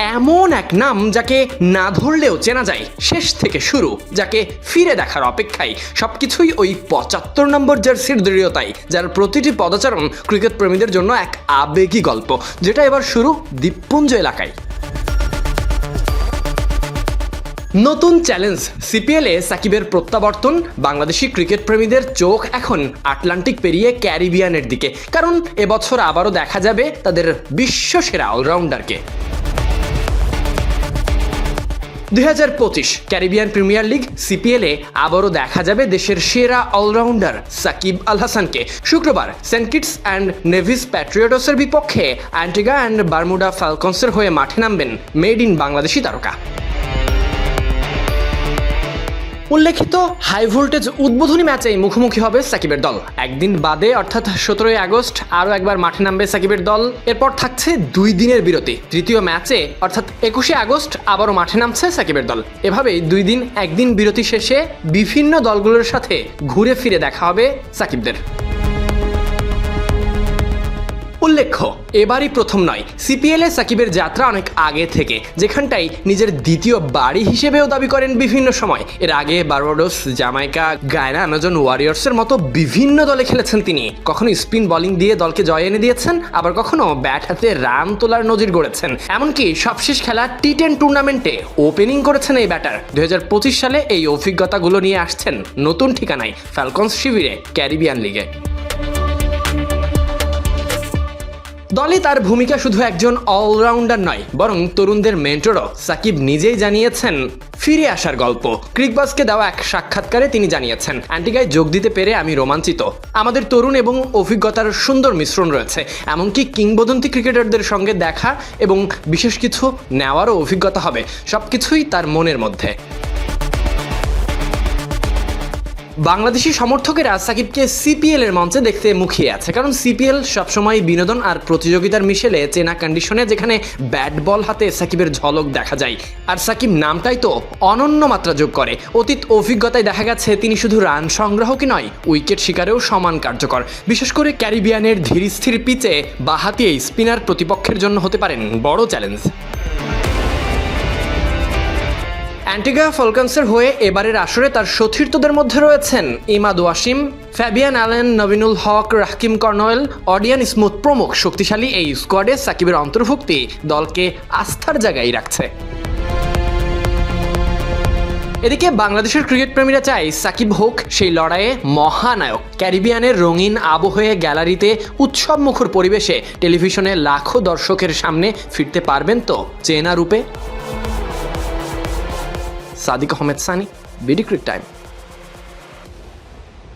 এমন এক নাম যাকে না ধরলেও চেনা যায়। শেষ থেকে শুরু, যাকে ফিরে দেখার অপেক্ষায়, সবকিছুই ওই পঁচাত্তর নম্বর জার্সির দৃঢ়তায়, যার প্রতিটি পদচারণ ক্রিকেট প্রেমীদের জন্য এক আবেগী গল্প, যেটা এবার শুরু দ্বীপপুঞ্জ এলাকায়। নতুন চ্যালেঞ্জ সিপিএলে সাকিবের প্রত্যাবর্তন, বাংলাদেশি ক্রিকেট প্রেমীদের চোখ এখন আটলান্টিক পেরিয়ে ক্যারিবিয়ানের দিকে, কারণ এবছর আবারও দেখা যাবে তাদের বিশ্বসেরা অলরাউন্ডারকে। দুই হাজার পঁচিশ ক্যারিবিয়ান প্রিমিয়ার লিগ সিপিএলে আবারও দেখা যাবে দেশের সেরা অলরাউন্ডার সাকিব আল হাসানকে। শুক্রবার সেন্ট কিটস অ্যান্ড নেভিস প্যাট্রিয়টসের বিপক্ষে অ্যান্টিগা অ্যান্ড বারমুডা ফ্যালকনসের হয়ে মাঠে নামবেন মেড ইন বাংলাদেশি তারকা। উল্লেখিত হাই ভোল্টেজ উদ্বোধনী ম্যাচেই মুখোমুখি হবে সাকিবের দল। একদিন বাদে, অর্থাৎ সতেরোই আগস্ট, আরও একবার মাঠে নামবে সাকিবের দল। এরপর থাকছে দুই দিনের বিরতি। তৃতীয় ম্যাচে, অর্থাৎ একুশে আগস্ট, আবারও মাঠে নামছে সাকিবের দল। এভাবেই দুই দিন, একদিন বিরতি শেষে বিভিন্ন দলগুলোর সাথে ঘুরে ফিরে দেখা হবে সাকিবদের। উল্লেখ্য, এবারই প্রথম নয়, সিপিএল সাকিবের যাত্রা অনেক আগে থেকে, যেখানটাই নিজের দ্বিতীয় বাড়ি হিসেবেও দাবি করেন বিভিন্ন সময়। এর আগে বারবাডোস, জামাইকা, গায়না আমাজন ওয়ারিয়র্সের মতো বিভিন্ন দলে খেলেছেন তিনি। কখনো স্পিন বোলিং দিয়ে দলকে জয় এনে দিয়েছেন, আবার কখনো ব্যাট হাতে রান তোলার নজির গড়েছেন। এমনকি সবশেষ খেলা টি টেন টুর্নামেন্টে ওপেনিং করেছেন এই ব্যাটার। দুই হাজার পঁচিশ সালে এই অভিজ্ঞতাগুলো নিয়ে আসছেন নতুন ঠিকানায় ফ্যালকনস শিবিরে, ক্যারিবিয়ান লিগে। দলে তার ভূমিকা শুধু একজন অলরাউন্ডার নয়, বরং তরুণদের মেন্টরও সাকিব নিজেই জানিয়েছেন, ফিরে আসার গল্প। ক্রিকবাসকে দেওয়া এক সাক্ষাৎকারে তিনি জানিয়েছেন অ্যান্টিগায় যোগ দিতে পেরে আমি রোমাঞ্চিত। আমাদের তরুণ এবং অভিজ্ঞতার সুন্দর মিশ্রণ রয়েছে, এমনকি কিংবদন্তি ক্রিকেটারদের সঙ্গে দেখা এবং বিশেষ কিছু নেওয়ারও অভিজ্ঞতা হবে। সবকিছুই তার মনের মধ্যে। বাংলাদেশি সমর্থকেরা সাকিবকে সিপিএল এর মঞ্চে দেখতে মুখিয়ে আছে। কারণ সিপিএল সবসময় বিনোদন আর প্রতিযোগিতার মিশেলে চেনা কন্ডিশনে যেখানে ব্যাট বল হাতে সাকিবের ঝলক দেখা যায়। আর সাকিব নামটাই তো অনন্য মাত্রা যোগ করে। অতীত অভিজ্ঞতায় দেখা গেছে, তিনি শুধু রান সংগ্রাহকই নয়, উইকেট শিকারেও সমান কার্যকর। বিশেষ করে ক্যারিবিয়ানের ধীরস্থির পিচে বাহাতি এই স্পিনার প্রতিপক্ষের জন্য হতে পারেন বড় চ্যালেঞ্জ অ্যান্টিগা ফলকান্সের হয়ে এবারের আসরে তার সতীর্থদের মধ্যে রয়েছেন Imad Wasim, Fabian Allen, Nabinul Haque, Rahkeem Cornwall Odean Smith প্রমুখ শক্তিশালী এই স্কোয়াডে সাকিবের অন্তর্ভুক্তি দলকে আস্থার জায়গায় রাখছে। এদিকে বাংলাদেশের ক্রিকেট প্রেমীরা চায় সাকিব হোক সেই লড়াইয়ে মহানায়ক। ক্যারিবিয়ানের রঙিন আবহে গ্যালারিতে উৎসব মুখর পরিবেশে টেলিভিশনে লাখো দর্শকের সামনে ফিরতে পারবেন তো চেনা রূপে। Sadiq Ahmed Sunny BD cric time.